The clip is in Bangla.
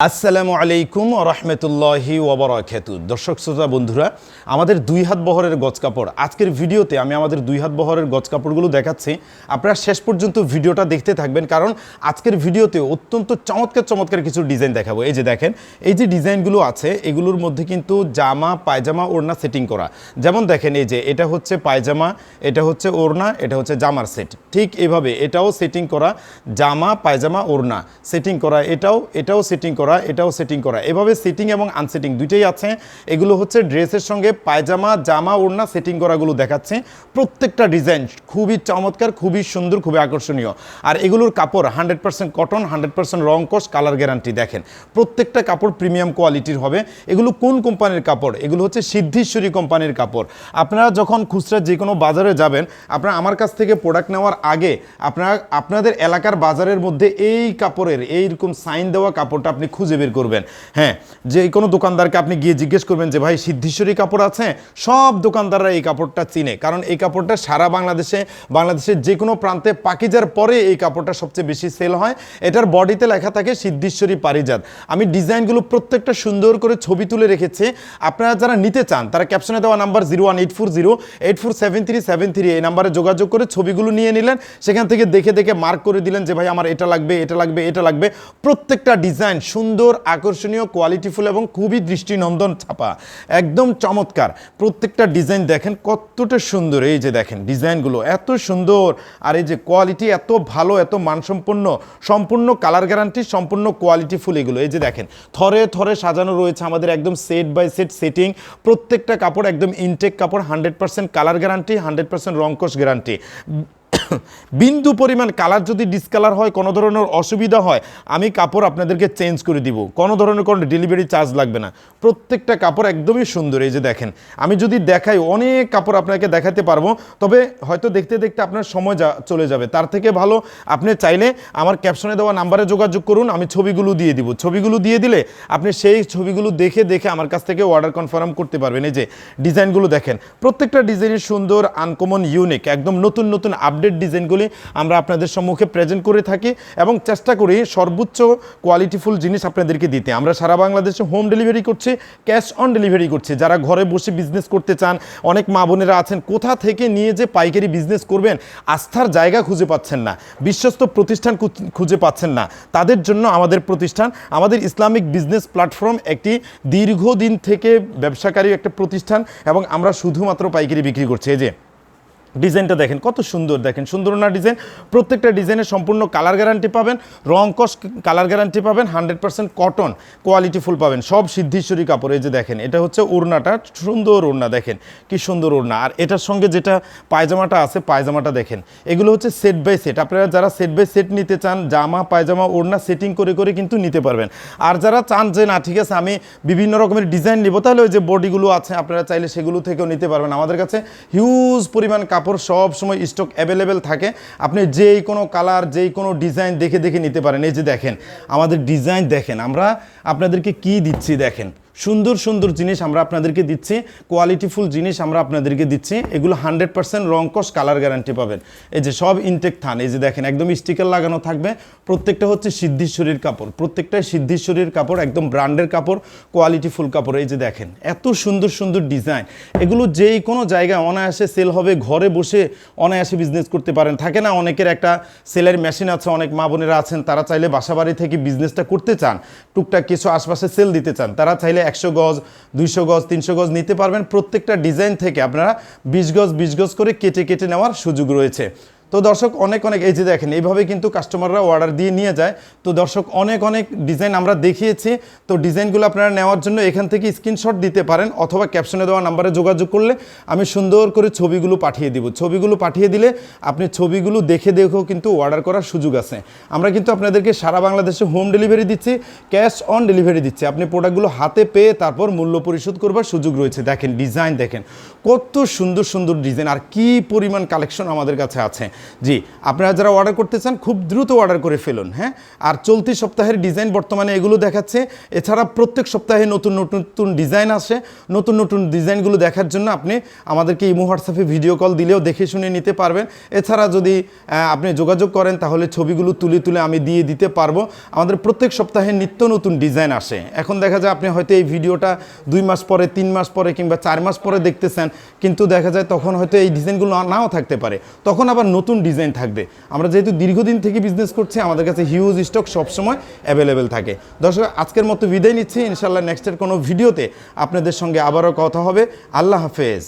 আসসালামু আলাইকুম রহমতুল্লাহি ওবরাকাতু দর্শক শ্রোতা, বন্ধুরা, আমাদের দুই হাত বহরের গজ কাপড়। আজকের ভিডিওতে আমি আমাদের দুই হাত বহরের গজ কাপড়গুলো দেখাচ্ছি। আপনারা শেষ পর্যন্ত ভিডিওটা দেখতে থাকবেন, কারণ আজকের ভিডিওতে অত্যন্ত চমৎকার চমৎকার কিছু ডিজাইন দেখাবো। এই যে দেখেন, এই যে ডিজাইনগুলো আছে, এগুলোর মধ্যে কিন্তু জামা, পায়জামা, ওড়না সেটিং করা। যেমন দেখেন, এই যে এটা হচ্ছে পায়জামা, এটা হচ্ছে ওড়না, এটা হচ্ছে জামার সেট। ঠিক এভাবে এটাও সেটিং করা, জামা, পায়জামা, ওড়না সেটিং করা, এটাও এটাও সেটিং করা। এটাও সেটিং করা। এভাবে সেটিং এবং আনসেটিং দুইটাই আছে। এগুলো হচ্ছে ড্রেসের সঙ্গে পায়জামা, জামা, ওড়না সেটিং করাগুলো দেখাচ্ছে। প্রত্যেকটা ডিজাইন খুবই চমৎকার, খুবই সুন্দর, খুবই আকর্ষণীয়। আর এগুলোর কাপড় hundred percent cotton hundred percent রং কস কালার গ্যারান্টি দেখেন। প্রত্যেকটা কাপড় প্রিমিয়াম কোয়ালিটির হবে। এগুলো কোন কোম্পানির কাপড়? এগুলো হচ্ছে সিদ্ধেশ্বরী কোম্পানির কাপড়। আপনারা যখন খুচরা যে কোনো বাজারে যাবেন, আপনারা আমার কাছ থেকে প্রোডাক্ট নেওয়ার আগে আপনারা, আপনাদের এলাকার বাজারের মধ্যে এই কাপড়ের, এইরকম সাইন দেওয়া কাপড়টা আপনি খুঁজে বের করবেন। হ্যাঁ যে কোনো দোকানদারকে আপনি গিয়ে জিজ্ঞেস করবেন যে, ভাই, সিদ্ধেশ্বরী কাপড় আছে? সব দোকানদাররা এই কাপড়টা চিনে। কারণ এই কাপড়টা সারা বাংলাদেশে, বাংলাদেশের যে কোনো প্রান্তে পাকিজার পরে এই কাপড়টা সবচেয়ে বেশি সেল হয়। এটার বডিতে লেখা থাকে সিদ্ধেশ্বরী পারিজাত। আমি ডিজাইনগুলো প্রত্যেকটা সুন্দর করে ছবি তুলে রেখেছি। আপনারা যারা নিতে চান, তারা ক্যাপশনে দেওয়া number zero one eight four zero, eight four seven three seven three এই নাম্বারে যোগাযোগ করে ছবিগুলো নিয়ে নিলেন। সেখান থেকে দেখে দেখে মার্ক করে দিলেন যে, ভাই, আমার এটা লাগবে এটা লাগবে এটা লাগবে। প্রত্যেকটা ডিজাইন সুন্দর আকর্ষণীয় কোয়ালিটিফুল এবং খুবই দৃষ্টিনন্দন ছাপা। একদম চমৎকার। প্রত্যেকটা ডিজাইন দেখেন কতটা সুন্দর। এই যে দেখেন ডিজাইনগুলো এত সুন্দর। আর এই যে কোয়ালিটি এত ভালো, এত মানসম্পন্ন, সম্পূর্ণ কালার গ্যারান্টি সম্পূর্ণ কোয়ালিটিফুল এগুলো। এই যে দেখেন, থরে থরে সাজানো রয়েছে আমাদের একদম সেট বাই সেট সেটিং প্রত্যেকটা কাপড় একদম ইনটেক কাপড় hundred percent colour guarantee hundred percent রংকশ guarantee বিন্দু পরিমাণ কালার যদি ডিসকালার হয়, কোনো ধরনের অসুবিধা হয়, আমি কাপড় আপনাদেরকে চেঞ্জ করে দিব। কোনো ধরনের কোনো ডেলিভারি চার্জ লাগবে না। প্রত্যেকটা কাপড় একদমই সুন্দর, এই যে দেখেন। আমি যদি দেখাই, অনেক কাপড় আপনাকে দেখাতে পারব, তবে হয়তো দেখতে দেখতে আপনার সময় যা চলে যাবে। তার থেকে ভালো, আপনি চাইলে আমার ক্যাপশনে দেওয়া নাম্বারে যোগাযোগ করুন, আমি ছবিগুলো দিয়ে দিব। ছবিগুলো দিয়ে দিলে আপনি সেই ছবিগুলো দেখে দেখে আমার কাছ থেকে অর্ডার কনফার্ম করতে পারবেন। এই যে ডিজাইনগুলো দেখেন, প্রত্যেকটা ডিজাইনের সুন্দর আনকমন ইউনিক একদম নতুন নতুন আপডেট ডিজাইনগুলি আমরা আপনাদের সম্মুখে প্রেজেন্ট করে থাকি এবং চেষ্টা করি সর্বোচ্চ কোয়ালিটিফুল জিনিস আপনাদেরকে দিতে। আমরা সারা বাংলাদেশে হোম ডেলিভারি করছি ক্যাশ অন ডেলিভারি করছি। যারা ঘরে বসে বিজনেস করতে চান, অনেক মা বোনেরা আছেন, কোথা থেকে নিয়ে যে পাইকারি বিজনেস করবেন, আস্থার জায়গা খুঁজে পাচ্ছেন না, বিশ্বস্ত প্রতিষ্ঠান খুঁজে পাচ্ছেন না। তাদের জন্য আমাদের প্রতিষ্ঠান, আমাদের ইসলামিক বিজনেস প্ল্যাটফর্ম একটি দীর্ঘদিন থেকে ব্যবসাকারী একটা প্রতিষ্ঠান এবং আমরা শুধুমাত্র পাইকারি বিক্রি করছি। এই যে ডিজাইনটা দেখেন, কত সুন্দর দেখেন সুন্দর না ডিজাইন। প্রত্যেকটা ডিজাইনের সম্পূর্ণ কালার গ্যারান্টি পাবেন, রং কস কালার গ্যারান্টি পাবেন hundred percent cotton quality full পাবেন, সব সিদ্ধেশ্বরী কাপড়, এই যে দেখেন, এটা হচ্ছে ওড়নাটা সুন্দর ওড়না দেখেন, কি সুন্দর ওড়না আর এটার সঙ্গে যেটা পায়জামাটা আছে, পায়জামাটা দেখেন, এগুলো হচ্ছে সেট বাই সেট আপনারা যারা সেট বাই সেট নিতে চান, জামা, পায়জামা ওড়না সেটিং করে করে কিন্তু নিতে পারবেন। আর যারা চান যে, না, ঠিক আছে, আমি বিভিন্ন রকমের ডিজাইন নিব, তাহলে ওই যে বডিগুলো আছে, আপনারা চাইলে সেগুলো থেকেও নিতে পারবেন। আমাদের কাছে হিউজ পরিমাণ কাপড় সব সময় স্টক অ্যাভেলেবেল থাকে। আপনি যেই কোনো কালার যেই কোনো ডিজাইন দেখে দেখে নিতে পারেন। এই যে দেখেন, আমাদের ডিজাইন দেখেন। আমরা আপনাদেরকে কি দিচ্ছি দেখেন। সুন্দর সুন্দর জিনিস আমরা আপনাদেরকে দিচ্ছি কোয়ালিটিফুল জিনিস আমরা আপনাদেরকে দিচ্ছি, এগুলো হান্ড্রেড পার্সেন্ট রংকশ কালার গ্যারান্টি পাবেন। এই যে সব ইনটেক থান, এই যে দেখেন, একদম স্টিকার লাগানো থাকবে, প্রত্যেকটা হচ্ছে সিদ্ধেশ্বরীর কাপড়, প্রত্যেকটাই সিদ্ধেশ্বরীর কাপড়, একদম ব্র্যান্ডের কাপড় কোয়ালিটিফুল কাপড়, এই যে দেখেন, এত সুন্দর সুন্দর ডিজাইন এগুলো যেই কোনো জায়গায় অনায়াসে সেল হবে, ঘরে বসে অনায়াসে বিজনেস করতে পারেন। থাকে না, অনেকের একটা সেলের মেশিন আছে, অনেক মা বোনেরা আছেন, তারা চাইলে বাসাবাড়ি থেকে বিজনেসটা করতে চান। টুকটাক কিছু আশপাশে সেল দিতে চান, তারা চাইলে একশো গজ, দুইশো গজ, তিনশো গজ নিতে পারবেন। প্রত্যেকটা ডিজাইন থেকে আপনারা বিশ গজ বিশ গজ করে কেটে কেটে নেওয়ার সুযোগ রয়েছে। তো দর্শক, অনেক অনেক, এই যে দেখেন, এইভাবে কিন্তু কাস্টমাররা অর্ডার দিয়ে নিয়ে যায়। তো দর্শক, অনেক অনেক ডিজাইন আমরা দেখিয়েছি। তো ডিজাইনগুলো আপনারা নেওয়ার জন্য এখান থেকে স্ক্রিনশট দিতে পারেন অথবা ক্যাপশনে দেওয়া নাম্বারে যোগাযোগ করলে আমি সুন্দর করে ছবিগুলো পাঠিয়ে দিব। ছবিগুলো পাঠিয়ে দিলে আপনি ছবিগুলো দেখে দেখেও কিন্তু অর্ডার করার সুযোগ আছে। আমরা কিন্তু আপনাদেরকে সারা বাংলাদেশে হোম ডেলিভারি দিচ্ছি ক্যাশ অন ডেলিভারি দিচ্ছি। আপনি প্রোডাক্টগুলো হাতে পেয়ে তারপর মূল্য পরিশোধ করবার সুযোগ রয়েছে। দেখেন ডিজাইন দেখেন, কত সুন্দর সুন্দর ডিজাইন আর কি পরিমাণ কালেকশন আমাদের কাছে আছে। জি, আপনারা যারা অর্ডার করতে চান, খুব দ্রুত অর্ডার করে ফেলুন হ্যাঁ? আর চলতি সপ্তাহের ডিজাইন বর্তমানে এগুলো দেখাচ্ছে। এছাড়া প্রত্যেক সপ্তাহে নতুন নতুন নতুন ডিজাইন আসে। নতুন নতুন ডিজাইনগুলো দেখার জন্য আপনি আমাদেরকে ইমো হোয়াটসঅ্যাপে ভিডিও কল দিলেও দেখে শুনে নিতে পারবেন। এছাড়া যদি আপনি যোগাযোগ করেন, তাহলে ছবিগুলো তুলে তুলে আমি দিয়ে দিতে পারব। আমাদের প্রত্যেক সপ্তাহে নিত্য নতুন ডিজাইন আসে। এখন দেখা যায় আপনি হয়তো এই ভিডিওটা দুই মাস পরে, তিন মাস পরে কিংবা চার মাস পরে দেখতেছেন, কিন্তু দেখা যায় তখন হয়তো এই ডিজাইনগুলো নাও থাকতে পারে। তখন আবার নতুন ডিজাইন থাকবে। আমরা যেহেতু দীর্ঘদিন থেকে বিজনেস করছি, আমাদের কাছে হিউজ স্টক সবসময় অ্যাভেলেবেল থাকে। দর্শক, আজকের মতো বিদায় নিচ্ছি। ইনশাল্লাহ নেক্সটের কোনো ভিডিওতে আপনাদের সঙ্গে আবারও কথা হবে। আল্লাহ হাফেজ।